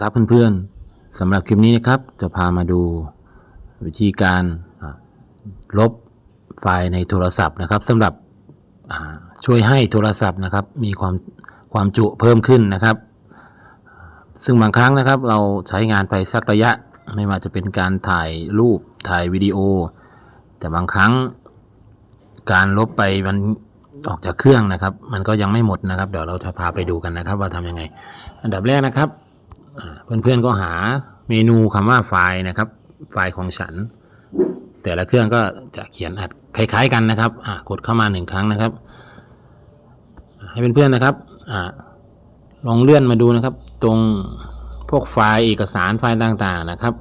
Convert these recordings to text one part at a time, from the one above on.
ครับเพื่อนๆสำหรับคลิปนี้นะครับจะพามาดูวิธีการลบไฟล์ในโทรศัพท์นะครับสำหรับช่วยให้โทรศัพท์นะครับมีความความจุเพิ่มขึ้นนะครับ ซึ่งบางครั้งนะครับเราใช้งานไปสักระยะไม่ว่าจะเป็นการถ่ายรูปถ่ายวิดีโอ แต่บางครั้งการลบไปมันออกจากเครื่องนะครับ มันก็ยังไม่หมดนะครับ เดี๋ยวเราจะพาไปดูกันนะครับ ว่าทำยังไง อันดับแรกนะครับ เพื่อนๆก็หาเมนูคำว่าไฟล์นะครับ ไฟล์ของฉัน แต่ละเครื่องก็จะเขียนอัดคล้าย ๆ กันนะครับกดเข้ามาหนึ่งครั้งนะครับ ให้เพื่อนๆนะครับอลองเลื่อนมาดูนะครับ ตรงพวกไฟล์เอกสารไฟล์ต่างๆนะครับ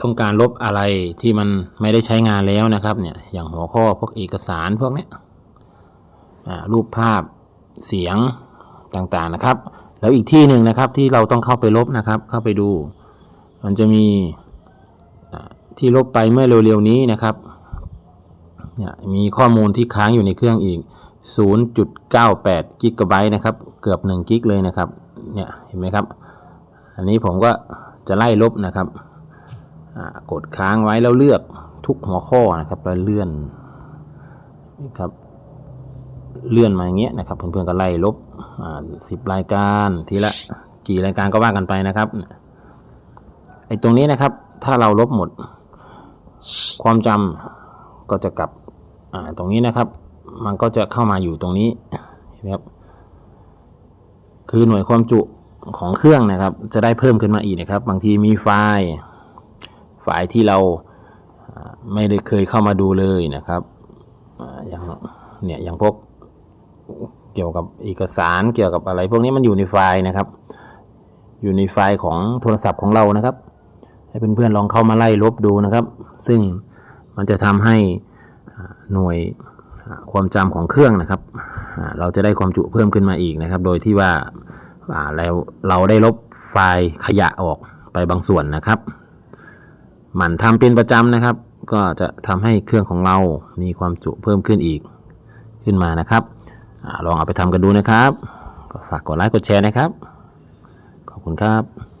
ต้องการลบอะไรที่มันไม่ได้ใช้งานแล้วนะครับเนี่ยอย่างหัวข้อพวกเอกสารพวกนี้รูปภาพเสียงต่างๆนะครับ แล้วอีกที่หนึ่งนะครับที่เราต้องเข้าไปลบนะครับ เข้าไปดู มันจะมีที่ลบไปเมื่อเร็วๆนี้นะครับเนี่ยมีข้อมูลที่ค้างอยู่ในเครื่องอีก 0.98กิกะไบต์นะครับ เกือบ1กิกเลยนะครับ เนี่ยเห็นไหมครับ อันนี้ผมก็จะไล่ลบนะครับ กดค้างไว้แล้วเลือกทุกหัวข้อนะครับแล้วเลื่อนนี่ครับ เลื่อนมาอย่างเงี้ยนะครับ เพื่อนๆก็ไล่ลบ สิบรายการทีละกี่รายการก็ว่ากันไปนะครับไอ้ตรงนี้นะครับ ถ้าเราลบหมด ความจำก็จะกลับตรงนี้นะครับ มันก็จะเข้ามาอยู่ตรงนี้นไหมครับคือหน่วยความจุของเครื่องนะครับ จะได้เพิ่มขึ้นมาอีกนะครับ บางทีมีไฟล์ไฟล์ที่เราไม่ได้เคยเข้ามาดูเลยนะครับอย่างเนี่ยอย่างพวก เกี่ยวกับเอกสารเกี่ยวกับอะไร พวกนี้มันอยู่ในไฟล์นะครับ อยู่ในไฟล์ของโทรศัพท์ของเรานะครับ ให้เพื่อนๆลองเข้ามาไล่ลบดูนะครับ ซึ่งมันจะทำให้หน่วยความจำของเครื่องนะครับ เราจะได้ความจุเพิ่มขึ้นมาอีกนะครับ โดยที่ว่าอ่าเราเราได้ลบไฟล์ขยะออกไปบางส่วนนะครับ หมั่นทำเป็นประจำนะครับ ก็จะทำให้เครื่องของเรามีความจุเพิ่มขึ้นอีกขึ้นมานะครับ ลองเอาไปทำกันดูนะครับ ก็ฝากกดไลค์กดแชร์นะครับ ขอบคุณครับ